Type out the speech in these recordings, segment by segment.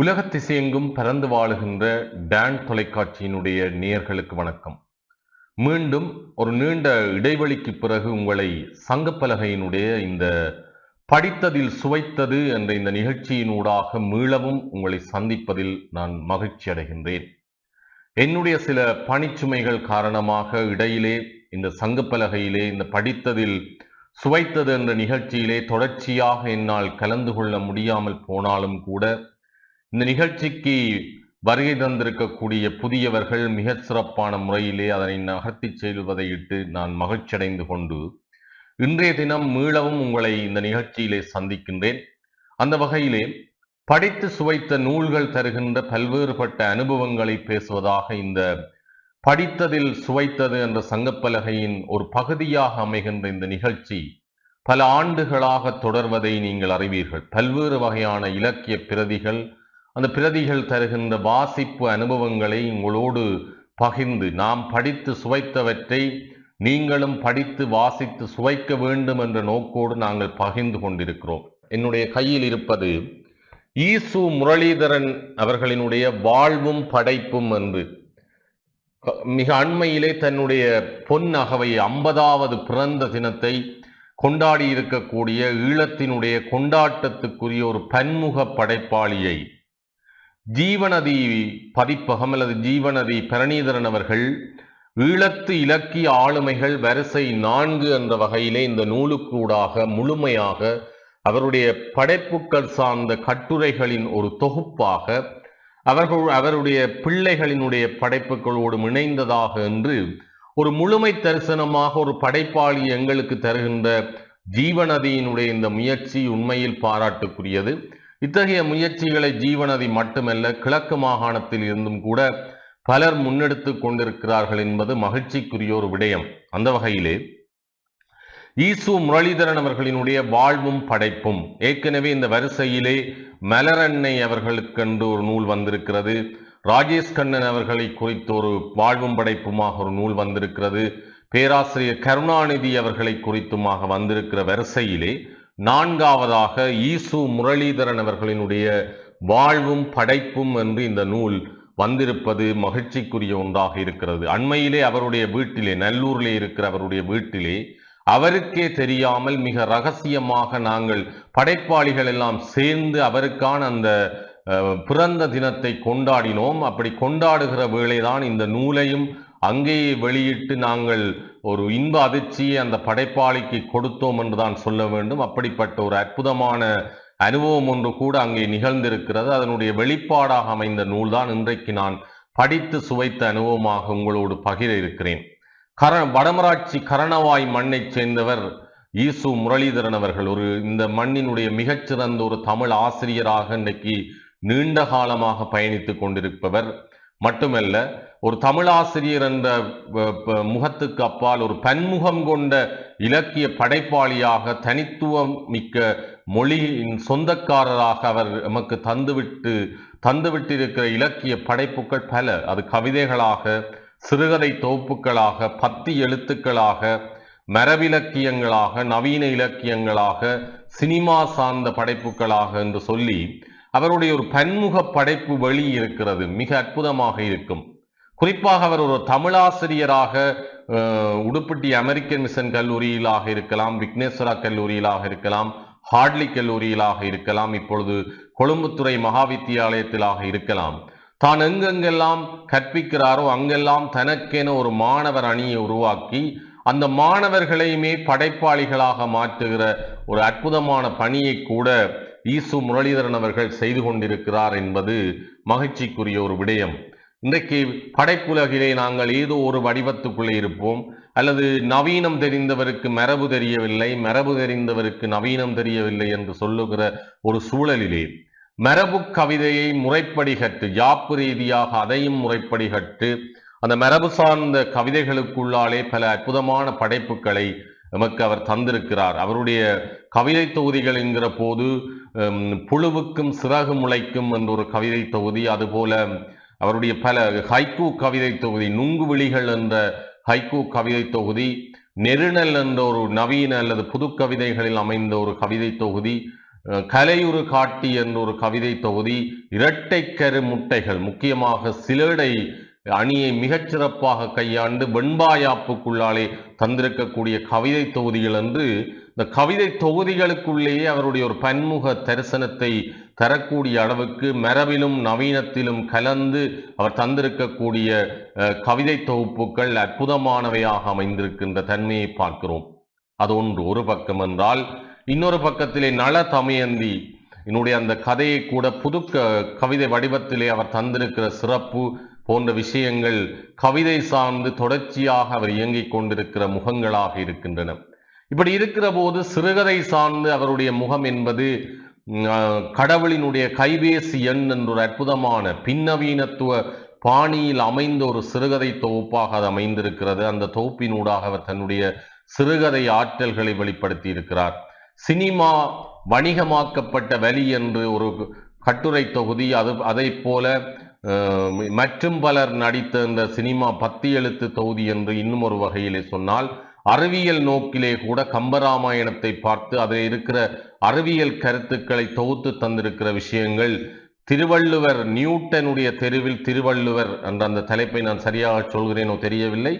உலகத்திசையெங்கும் பறந்து வாழுகின்ற டேன் தொலைக்காட்சியினுடைய நேயர்களுக்கு வணக்கம். மீண்டும் ஒரு நீண்ட இடைவெளிக்கு பிறகு உங்களை சங்கப்பலகையினுடைய இந்த படித்ததில் சுவைத்தது என்ற இந்த நிகழ்ச்சியினூடாக மீளவும் உங்களை சந்திப்பதில் நான் மகிழ்ச்சி அடைகின்றேன். என்னுடைய சில பணிச்சுமைகள் காரணமாக இடையிலே இந்த சங்கப்பலகையிலே இந்த படித்ததில் சுவைத்தது என்ற நிகழ்ச்சியிலே தொடர்ச்சியாக என்னால் கலந்து கொள்ள முடியாமல் போனாலும் கூட இந்த நிகழ்ச்சிக்கு வருகை தந்திருக்கக்கூடிய புதியவர்கள் மிக சிறப்பான முறையிலே அதனை நகர்த்தி செல்வதை இட்டு நான் மகிழ்ச்சியடைந்து கொண்டு இன்றைய தினம் மீளவும் உங்களை இந்த நிகழ்ச்சியிலே சந்திக்கின்றேன். அந்த வகையிலே படித்து சுவைத்த நூல்கள் தருகின்ற பல்வேறுபட்ட அனுபவங்களை பேசுவதாக இந்த படித்ததில் சுவைத்தது என்ற சங்கப்பலகையின் ஒரு பகுதியாக அமைகின்ற இந்த நிகழ்ச்சி பல ஆண்டுகளாக தொடர்வதை நீங்கள் அறிவீர்கள். பல்வேறு வகையான இலக்கிய பிரதிகள் அந்த பிரதிகள் தருகின்ற வாசிப்பு அனுபவங்களை உங்களோடு பகிர்ந்து நாம் படித்து சுவைத்தவற்றை நீங்களும் படித்து வாசித்து சுவைக்க வேண்டும் என்ற நோக்கோடு நாங்கள் பகிர்ந்து கொண்டிருக்கிறோம். என்னுடைய கையில் இருப்பது ஈசு முரளிதரன் அவர்களினுடைய வாழ்வும் படைப்பும் என்று மிக அண்மையிலே தன்னுடைய பொன் அகவை ஐம்பதாவது பிறந்த தினத்தை கொண்டாடி இருக்கக்கூடிய ஈழத்தினுடைய கொண்டாட்டத்துக்குரிய ஒரு பன்முக படைப்பாளியை ஜீவநதி பதிப்பகம் அல்லது ஜீவநதி பரணீதரன் அவர்கள் ஈழத்து இலக்கிய ஆளுமைகள் வரிசை நான்கு என்ற வகையிலே இந்த நூலுக்கூடாக முழுமையாக அவருடைய படைப்புக்கள் சார்ந்த கட்டுரைகளின் ஒரு தொகுப்பாக அவர்கள் அவருடைய பிள்ளைகளினுடைய படைப்புகளோடு இணைந்ததாக என்று ஒரு முழுமை தரிசனமாக ஒரு படைப்பாளி எங்களுக்கு தருகின்ற ஜீவநதியினுடைய இந்த முயற்சி உண்மையில் பாராட்டுக்குரியது. இத்தகைய முயற்சிகளை ஜீவநதி மட்டுமல்ல கிழக்கு மாகாணத்தில் இருந்தும் கூட பலர் முன்னெடுத்து கொண்டிருக்கிறார்கள் என்பது மகிழ்ச்சிக்குரிய ஒரு விடயம். அந்த வகையிலே ஈசு முரளிதரன் அவர்களினுடைய வாழ்வும் படைப்பும் ஏற்கனவே இந்த வரிசையிலே மலரன்னை அவர்களுக்கென்று ஒரு நூல் வந்திருக்கிறது ராஜேஷ் கண்ணன் அவர்களை குறித்து ஒரு வாழ்வும் படைப்புமாக ஒரு நூல் வந்திருக்கிறது பேராசிரியர் கருணாநிதி அவர்களை குறித்துமாக வந்திருக்கிற வரிசையிலே நான்காவதாக ஈசு முரளிதரன் அவர்களினுடைய வாழ்வும் படைப்பும் என்று இந்த நூல் வந்திருப்பது மகிழ்ச்சிக்குரிய ஒன்றாக இருக்கிறது. அண்மையிலே அவருடைய வீட்டிலே நல்லூரிலே இருக்கிற அவருடைய வீட்டிலே அவருக்கே தெரியாமல் மிக ரகசியமாக நாங்கள் படைப்பாளிகள் எல்லாம் சேர்ந்து அவருக்கான அந்த பிறந்த தினத்தை கொண்டாடினோம். அப்படி கொண்டாடுகிற வேளைதான் இந்த நூலையும் அங்கேயே வெளியிட்டு நாங்கள் ஒரு இன்ப அதிர்ச்சியை அந்த படைப்பாளிக்கு கொடுத்தோம் என்றுதான் சொல்ல வேண்டும். அப்படிப்பட்ட ஒரு அற்புதமான அனுபவம் ஒன்று கூட அங்கே நிகழ்ந்திருக்கிறது. அதனுடைய வெளிப்பாடாக அமைந்த நூல்தான் இன்றைக்கு நான் படித்து சுவைத்த அனுபவமாக உங்களோடு பகிர இருக்கிறேன். கர வடமராட்சி கரணவாய் மண்ணைச் சேர்ந்தவர் ஈசு முரளிதரன் அவர்கள். ஒரு இந்த மண்ணினுடைய மிகச்சிறந்த ஒரு தமிழ் ஆசிரியராக இன்றைக்கு நீண்ட காலமாக பயணித்துக் கொண்டிருப்பவர். மட்டுமல்ல ஒரு தமிழாசிரியர் என்ற முகத்துக்கு அப்பால் ஒரு பன்முகம் கொண்ட இலக்கிய படைப்பாளியாக தனித்துவம் மிக்க மொழியின் சொந்தக்காரராக அவர் நமக்கு தந்துவிட்டு தந்துவிட்டிருக்கிற இலக்கிய படைப்புகள் பல. அது கவிதைகளாக சிறுகதை தொகுப்புகளாக பத்தி எழுத்துக்களாக மரபிலக்கியங்களாக நவீன இலக்கியங்களாக சினிமா சார்ந்த படைப்புகளாக என்று சொல்லி அவருடைய ஒரு பன்முக படைப்பு வழி இருக்கிறது மிக அற்புதமாக இருக்கும். குறிப்பாக அவர் ஒரு தமிழாசிரியராக உடுப்பட்டி அமெரிக்கன் மிஷன் கல்லூரியிலாக இருக்கலாம் விக்னேஸ்வரா கல்லூரியிலாக இருக்கலாம் ஹார்ட்லி கல்லூரியிலாக இருக்கலாம் இப்பொழுது கொழும்புத்துறை மகாவித்தியாலயத்திலாக இருக்கலாம். தான் எங்கெங்கெல்லாம் கற்பிக்கிறாரோ அங்கெல்லாம் தனக்கென ஒரு மாணவர் அணியை உருவாக்கி அந்த மாணவர்களையுமே படைப்பாளிகளாக மாற்றுகிற ஒரு அற்புதமான பணியை கூட ஈசு முரளிதரன் அவர்கள் செய்து கொண்டிருக்கிறார் என்பது மகிழ்ச்சிக்குரிய ஒரு விடயம். இன்றைக்கு படைப்புலகிலே நாங்கள் ஏதோ ஒரு வடிவத்துக்குள்ளே இருப்போம். அல்லது நவீனம் தெரிந்தவருக்கு மரபு தெரியவில்லை மரபு தெரிந்தவருக்கு நவீனம் தெரியவில்லை என்று சொல்லுகிற ஒரு சூழலிலே. மரபு கவிதையை முறைப்படி கற்று யாப்பு ரீதியாக அதையும் முறைப்படி கற்று அந்த மரபு சார்ந்த கவிதைகளுக்குள்ளாலே பல அற்புதமான படைப்புகளை நமக்கு அவர் தந்திருக்கிறார். அவருடைய கவிதை தொகுதிகள் என்கிற போது புழுவுக்கும் சிறகு முளைக்கும் என்ற ஒரு கவிதை தொகுதி அதுபோல அவருடைய பல ஹைக்கூ கவிதை தொகுதி நுங்கு விழிகள் என்ற ஹைக்கூ கவிதை தொகுதி நெருணல் என்ற ஒரு நவீன அல்லது புது கவிதைகளில் அமைந்த ஒரு கவிதை தொகுதி கலையுறு காட்டி என்ற ஒரு கவிதை தொகுதி இரட்டைக்கரு முட்டைகள் முக்கியமாக சிலேடை அணியை மிகச்சிறப்பாக கையாண்டு வெண்பாயாப்புக்குள்ளாலே தந்திருக்கக்கூடிய கவிதை தொகுதிகள் என்று இந்த கவிதை தொகுதிகளுக்குள்ளேயே அவருடைய ஒரு பன்முக தரிசனத்தை தரக்கூடிய அளவுக்கு மரபிலும் நவீனத்திலும் கலந்து அவர் தந்திருக்கக்கூடிய கவிதை தொகுப்புகள் அற்புதமானவையாக அமைந்திருக்கின்ற தன்மையை பார்க்கிறோம். அது ஒன்று. ஒரு பக்கம் என்றால் இன்னொரு பக்கத்திலே நல தமயந்தி. என்னுடைய அந்த கதையை கூட புது கவிதை வடிவத்திலே அவர் தந்திருக்கிற சிறப்பு போன்ற விஷயங்கள் கவிதை சார்ந்து தொடர்ச்சியாக அவர் இயங்கிக் கொண்டிருக்கிற முகங்களாக இருக்கின்றன. இப்படி இருக்கிற போது சிறுகதை சார்ந்து அவருடைய முகம் என்பது கடவுளினுடைய கைபேசி எண் என்ற ஒரு அற்புதமான பின்னவீனத்துவ பாணியில் அமைந்த ஒரு சிறுகதை தொகுப்பாக அது அமைந்திருக்கிறது. அந்த தொகுப்பினூடாக அவர் தன்னுடைய சிறுகதை ஆற்றல்களை வெளிப்படுத்தி இருக்கிறார் சினிமா வணிகமாக்கப்பட்ட வழி என்று ஒரு கட்டுரை தொகுதி அது அதை போல மற்றும் பலர் நடித்த இந்த சினிமா பத்தி எழுத்து தொகுதி என்று இன்னும் ஒரு வகையிலே சொன்னால் அறிவியல் நோக்கிலே கூட கம்பராமாயணத்தை பார்த்து அதில் இருக்கிற அறிவியல் கருத்துக்களை தொகுத்து தந்திருக்கிற விஷயங்கள் திருவள்ளுவர் நியூட்டனுடைய தெருவில் திருவள்ளுவர் என்ற அந்த தலைப்பை நான் சரியாக சொல்கிறேனோ தெரியவில்லை.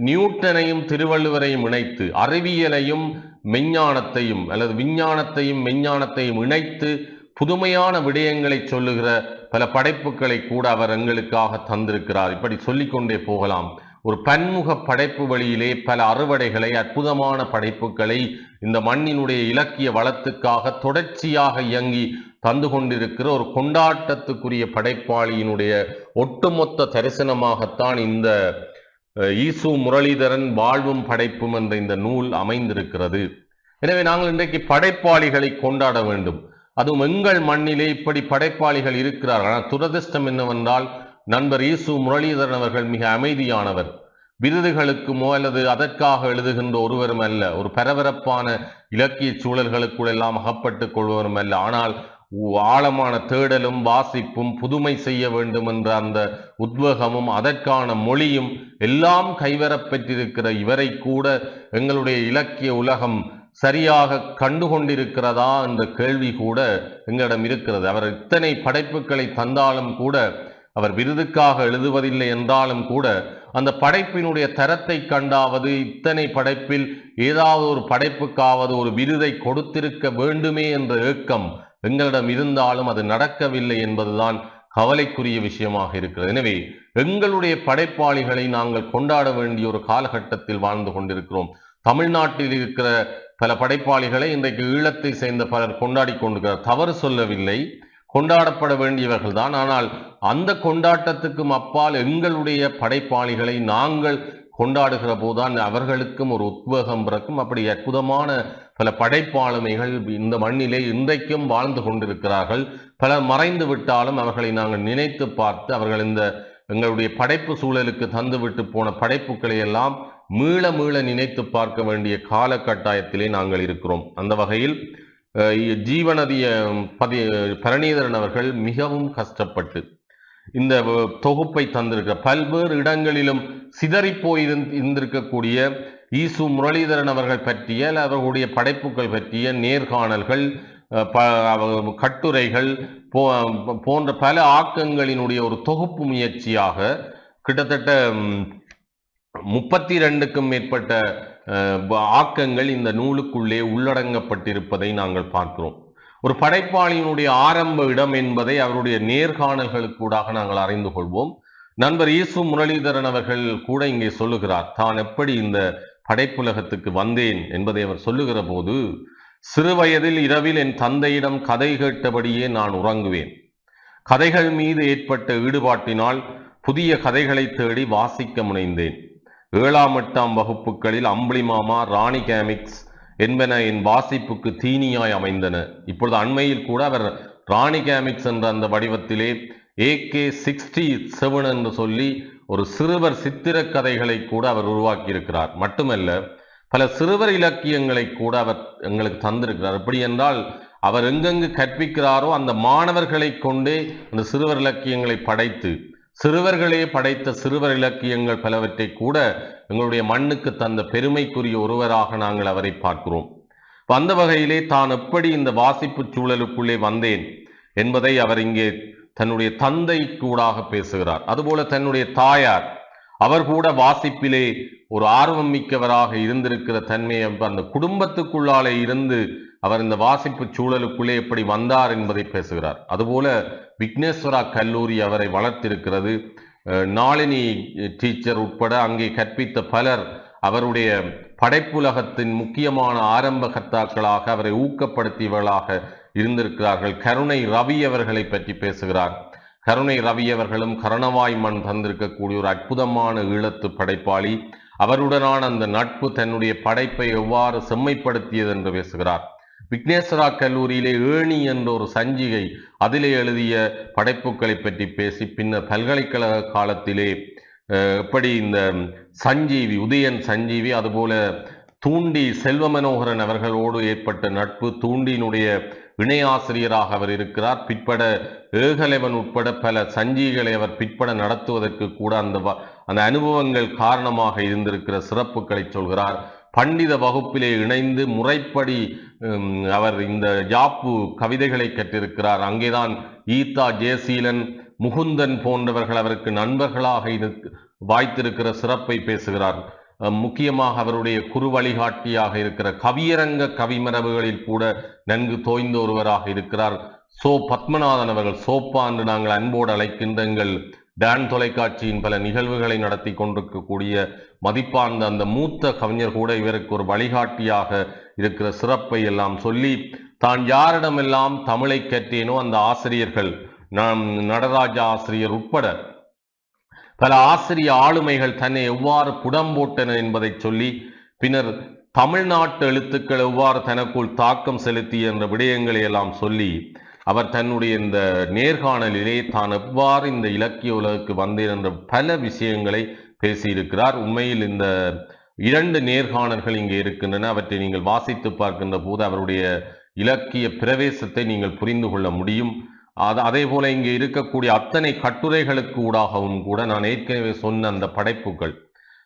நியூட்டனையும் திருவள்ளுவரையும் இணைத்து அறிவியலையும் மெஞ்ஞானத்தையும் அல்லது விஞ்ஞானத்தையும் மெஞ்ஞானத்தையும் இணைத்து புதுமையான விடயங்களை சொல்லுகிற பல படைப்புகளை கூட அவர் எங்களுக்காக தந்திருக்கிறார். இப்படி சொல்லிக்கொண்டே போகலாம். ஒரு பன்முக படைப்பு வழியிலே பல அறுவடைகளை அற்புதமான படைப்புகளை இந்த மண்ணினுடைய இலக்கிய வளத்துக்காக தொடர்ச்சியாக இயங்கி தந்து கொண்டிருக்கிற ஒரு கொண்டாட்டத்துக்குரிய படைப்பாளியினுடைய ஒட்டுமொத்த தரிசனமாகத்தான் இந்த அஹ், ஈசு முரளிதரன் வாழ்வும் படைப்பும் என்ற இந்த நூல் அமைந்திருக்கிறது. எனவே நாங்கள் இன்றைக்கு படைப்பாளிகளை கொண்டாட வேண்டும். அதுவும் எங்கள் மண்ணிலே இப்படி படைப்பாளிகள் இருக்கிறார்கள். ஆனால் துரதிர்ஷ்டம் என்னவென்றால் நண்பர் இயேசு முரளிதரன் அவர்கள் மிக அமைதியானவர். விருதுகளுக்குமோ அல்லது அதற்காக எழுதுகின்ற ஒருவரும் அல்ல. ஒரு பரபரப்பான இலக்கிய சூழல்களுக்குள் எல்லாம் அகப்பட்டுக் கொள்வரும் அல்ல. ஆனால் ஆழமான தேடலும் வாசிப்பும் புதுமை செய்ய வேண்டும் என்ற அந்த உத்வேகமும் அதற்கான மொழியும் எல்லாம் கைவரப்பெற்றிருக்கிற இவரை கூட எங்களுடைய இலக்கிய உலகம் சரியாக கண்டு கொண்டிருக்கிறதா என்ற கேள்வி கூட எங்களிடம் இருக்கிறது. அவர் இத்தனை படைப்புகளை தந்தாலும் கூட அவர் விருதுக்காக எழுதுவதில்லை என்றாலும் கூட அந்த படைப்பினுடைய தரத்தை கண்டாவது இத்தனை படைப்பில் ஏதாவது ஒரு படைப்புக்காவது ஒரு விருதை கொடுத்திருக்க வேண்டுமே என்ற ஏக்கம் எங்களிடம் இருந்தாலும் அது நடக்கவில்லை என்பதுதான் கவலைக்குரிய விஷயமாக இருக்கிறது. எனவே எங்களுடைய படைப்பாளிகளை நாங்கள் கொண்டாட வேண்டிய ஒரு காலகட்டத்தில் வாழ்ந்து கொண்டிருக்கிறோம். தமிழ்நாட்டில் இருக்கிற பல படைப்பாளிகளை இன்றைக்கு ஈழத்தை சேர்ந்த பலர் கொண்டாடி கொண்டிருக்கிறார். தவறு சொல்லவில்லை. கொண்டாடப்பட வேண்டியவர்கள் தான். ஆனால் அந்த கொண்டாட்டத்துக்கும் அப்பால் எங்களுடைய படைப்பாளிகளை நாங்கள் கொண்டாடுகிற போதுதான் அவர்களுக்கும் ஒரு உத்வேகம் பிறக்கும். அப்படி அற்புதமான பல படைப்பாளுமைகள் இந்த மண்ணிலே இன்றைக்கும் வாழ்ந்து கொண்டிருக்கிறார்கள். பலர் மறைந்து விட்டாலும் அவர்களை நாங்கள் நினைத்து பார்த்து அவர்கள் இந்த எங்களுடைய படைப்பு சூழலுக்கு தந்துவிட்டு போன படைப்புகளை எல்லாம் மீள மீள நினைத்து பார்க்க வேண்டிய கால கட்டாயத்திலே நாங்கள் இருக்கிறோம். அந்த வகையில் ஜீவநதிய பதி பரணீதரன் அவர்கள் மிகவும் கஷ்டப்பட்டு இந்த தொகுப்பை தந்திருக்க பல்வேறு இடங்களிலும் சிதறி போயிருந் இருந்திருக்கக்கூடிய ஈசு முரளிதரன் அவர்கள் பற்றிய அவர்களுடைய படைப்புகள் பற்றிய நேர்காணல்கள் கட்டுரைகள் போ போன்ற பல ஆக்கங்களினுடைய ஒரு தொகுப்பு முயற்சியாக கிட்டத்தட்ட முப்பத்தி ரெண்டுக்கும் மேற்பட்ட ஆக்கங்கள் இந்த நூலுக்குள்ளே உள்ளடங்கப்பட்டிருப்பதை நாங்கள் பார்க்கிறோம். ஒரு படைப்பாளியினுடைய ஆரம்ப இடம் என்பதை அவருடைய நேர்காணல்களுக்கூடாக நாங்கள் அறிந்து கொள்வோம். நண்பர் ஈசு முரளிதரன் அவர்கள் கூட இங்கே சொல்லுகிறார் தான் எப்படி இந்த படைப்புலகத்துக்கு வந்தேன்? என்பதை அவர் சொல்லுகிற போது சிறுவயதில் இரவில் என் தந்தையிடம் கதை கேட்டபடியே நான் உறங்குவேன். கதைகள் மீது ஏற்பட்ட ஈடுபாட்டினால் புதிய கதைகளை தேடி வாசிக்க முனைந்தேன். ஏழாம் எட்டாம் வகுப்புகளில் அம்புலி மாமா ராணி கேமிக்ஸ் என்பன என் வாசிப்புக்கு தீனியாய் அமைந்தன. இப்பொழுது அண்மையில் கூட அவர் ராணி கேமிக்ஸ் என்ற அந்த வடிவத்திலே ஏகே சிக்ஸ்டி செவன் என்று சொல்லி ஒரு சிறுவர் சித்திர கதைகளை கூட அவர் உருவாக்கியிருக்கிறார். மட்டுமல்ல பல சிறுவர் இலக்கியங்களை கூட அவர் எங்களுக்கு தந்திருக்கிறார். எப்படி என்றால் அவர் எங்கெங்கு கற்பிக்கிறாரோ அந்த மாணவர்களை கொண்டே அந்த சிறுவர் இலக்கியங்களை படைத்து சிறுவர்களே படைத்த சிறுவர் இலக்கியங்கள் பலவற்றை கூட எங்களுடைய மண்ணுக்கு தந்த பெருமைக்குரிய ஒருவராக நாங்கள் அவரை பார்க்கிறோம். வந்த வகையிலே தான் எப்படி இந்த வாசிப்பு சூழலுக்குள்ளே வந்தேன் என்பதை அவர் இங்கே தன்னுடைய தந்தை கூடாக பேசுகிறார். அதுபோல தன்னுடைய தாயார் அவர் கூட வாசிப்பிலே ஒரு ஆர்வம் மிக்கவராக இருந்திருக்கிற தன்மையை அந்த குடும்பத்துக்குள்ளாலே இருந்து அவர் இந்த வாசிப்பு சூழலுக்குள்ளே எப்படி வந்தார் என்பதை பேசுகிறார். அதுபோல விக்னேஸ்வரா கல்லூரி அவரை வளர்த்திருக்கிறது. நாளினி டீச்சர் உட்பட அங்கே கற்பித்த பலர் அவருடைய படைப்புலகத்தின் முக்கியமான ஆரம்ப கர்த்தாக்களாக அவரை ஊக்கப்படுத்தியவர்களாக இருந்திருக்கிறார்கள். கருணை ரவி அவர்களை பற்றி பேசுகிறார். கருணை ரவி அவர்களும் கரணவாய் மண் தந்திருக்கக்கூடிய ஒரு அற்புதமான ஈழத்து படைப்பாளி. அவருடனான அந்த நட்பு தன்னுடைய படைப்பை எவ்வாறு செம்மைப்படுத்தியது என்று பேசுகிறார். விக்னேஸ்வரா கல்லூரியிலே ஏணி என்ற ஒரு சஞ்சிகை அதிலே எழுதிய படைப்புகளை பற்றி பேசி பின்னர் பல்கலைக்கழக காலத்திலே எப்படி இந்த சஞ்சீவி உதயன் சஞ்சீவி அதுபோல தூண்டி செல்வ மனோகரன் அவர்களோடு ஏற்பட்ட நட்பு தூண்டியினுடைய இணையாசிரியராக அவர் இருக்கிறார். பிற்பட ஏகலைவன் உட்பட பல சஞ்சிகளை அவர் பிற்பட நடத்துவதற்கு கூட அந்த வ- அந்த அனுபவங்கள் காரணமாக இருந்திருக்கிற சிறப்புகளை சொல்கிறார். பண்டித வகுப்பிலே இணைந்து முறைப்படி அவர் இந்த ஜாப்பு கவிதைகளை கற்றிருக்கிறார். அங்கேதான் ஈத்தா ஜெயசீலன் முகுந்தன் போன்றவர்கள் அவருக்கு நண்பர்களாக வாய்த்திருக்கிற சிறப்பை பேசுகிறார். முக்கியமாக அவருடைய குரு வழிகாட்டியாக இருக்கிற கவியரங்க கவிமரபுகளில் கூட நன்கு தோய்ந்த ஒருவராக இருக்கிறார். சோ பத்மநாதன் அவர்கள் சோப்பா என்று நாங்கள் அன்போடு அழைக்கின்ற எங்கள் டான் தொலைக்காட்சியின் பல நிகழ்வுகளை நடத்தி கொண்டிருக்கக்கூடிய மதிப்பார்ந்த அந்த மூத்த கவிஞர் கூட இவருக்கு ஒரு வழிகாட்டியாக இருக்கிற சிறப்பை எல்லாம் சொல்லி தான் யாரிடமெல்லாம் தமிழை கற்றேனோ அந்த ஆசிரியர்கள் நாம் நடராஜ ஆசிரியர் உட்பட பல ஆசிரிய ஆளுமைகள் தன்னை எவ்வாறு புடம் போட்டன என்பதை சொல்லி பின்னர் தமிழ்நாட்டு எழுத்துக்கள் எவ்வாறு தனக்குள் தாக்கம் செலுத்திய என்ற விடயங்களை எல்லாம் சொல்லி அவர் தன்னுடைய இந்த நேர்காணலிலே தான் எவ்வாறு இந்த இலக்கிய உலகுக்கு வந்திருந்த பல விஷயங்களை பேசியிருக்கிறார். உண்மையில் இந்த இரண்டு நேர்காணல்கள் இங்கே இருக்கின்றன. அவற்றை நீங்கள் வாசித்து பார்க்கின்ற போது அவருடைய இலக்கிய பிரவேசத்தை நீங்கள் புரிந்து கொள்ள முடியும். அது அதே போல இங்கே இருக்கக்கூடிய அத்தனை கட்டுரைகளுக்கு ஊடாகவும் கூட நான் ஏற்கனவே சொன்ன அந்த படைப்புகள்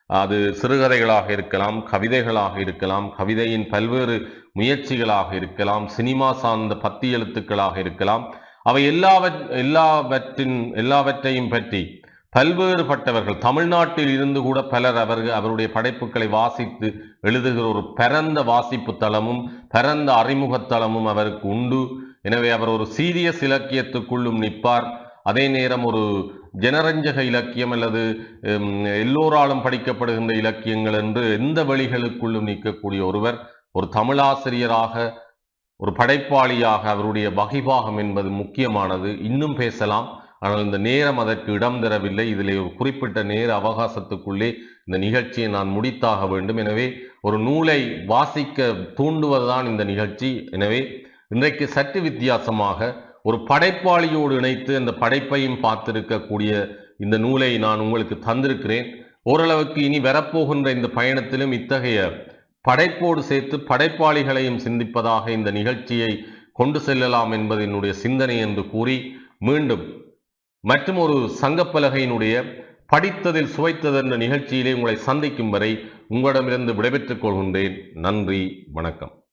அது சிறுகதைகளாக இருக்கலாம் கவிதைகளாக இருக்கலாம் கவிதையின் பல்வேறு முயற்சிகளாக இருக்கலாம் சினிமா சார்ந்த பத்தி எழுத்துக்களாக இருக்கலாம். அவை எல்லாவற் எல்லாவற்றின் எல்லாவற்றையும் பற்றி பல்வேறுபட்டவர்கள் தமிழ்நாட்டில் இருந்து கூட பலர் அவர்கள் அவருடைய படைப்புகளை வாசித்து எழுதுகிற ஒரு பரந்த வாசிப்பு தளமும் பரந்த அறிமுகத் தளமும் அவருக்கு உண்டு. எனவே அவர் ஒரு சீரியஸ் இலக்கியத்துக்குள்ளும் நிற்பார். அதே நேரம் ஒரு ஜனரஞ்சக இலக்கியம் அல்லது எல்லோராலும் படிக்கப்படுகின்ற இலக்கியங்கள் என்று எந்த வழிகளுக்குள்ளும் நிற்கக்கூடிய ஒருவர் ஒரு தமிழாசிரியராக ஒரு படைப்பாளியாக அவருடைய வகைபாகம் என்பது முக்கியமானது. இன்னும் பேசலாம். ஆனால் இந்த நேரம் அதற்கு இடம் தரவில்லை. இதில் ஒரு குறிப்பிட்ட நேர அவகாசத்துக்குள்ளே இந்த நிகழ்ச்சியை நான் முடித்தாக வேண்டும். எனவே ஒரு நூலை வாசிக்க தூண்டுவதுதான் இந்த நிகழ்ச்சி. எனவே இன்றைக்கு சற்று வித்தியாசமாக ஒரு படைப்பாளியோடு இணைத்து அந்த படைப்பையும் பார்த்திருக்கக்கூடிய இந்த நூலை நான் உங்களுக்கு தந்திருக்கிறேன். ஓரளவுக்கு இனி வரப்போகின்ற இந்த பயணத்திலும் இத்தகைய படைப்போடு சேர்த்து படைப்பாளிகளையும் சிந்திப்பதாக இந்த நிகழ்ச்சியை கொண்டு செல்லலாம் என்பது என்னுடைய சிந்தனை என்று கூறி மீண்டும் மற்றும் ஒரு சங்கப்பலகையினுடைய படித்ததில் சுவைத்தது என்ற நிகழ்ச்சியிலே உங்களை சந்திக்கும் வரை உங்களிடமிருந்து விடைபெற்றுக் கொள்கின்றேன். நன்றி வணக்கம்.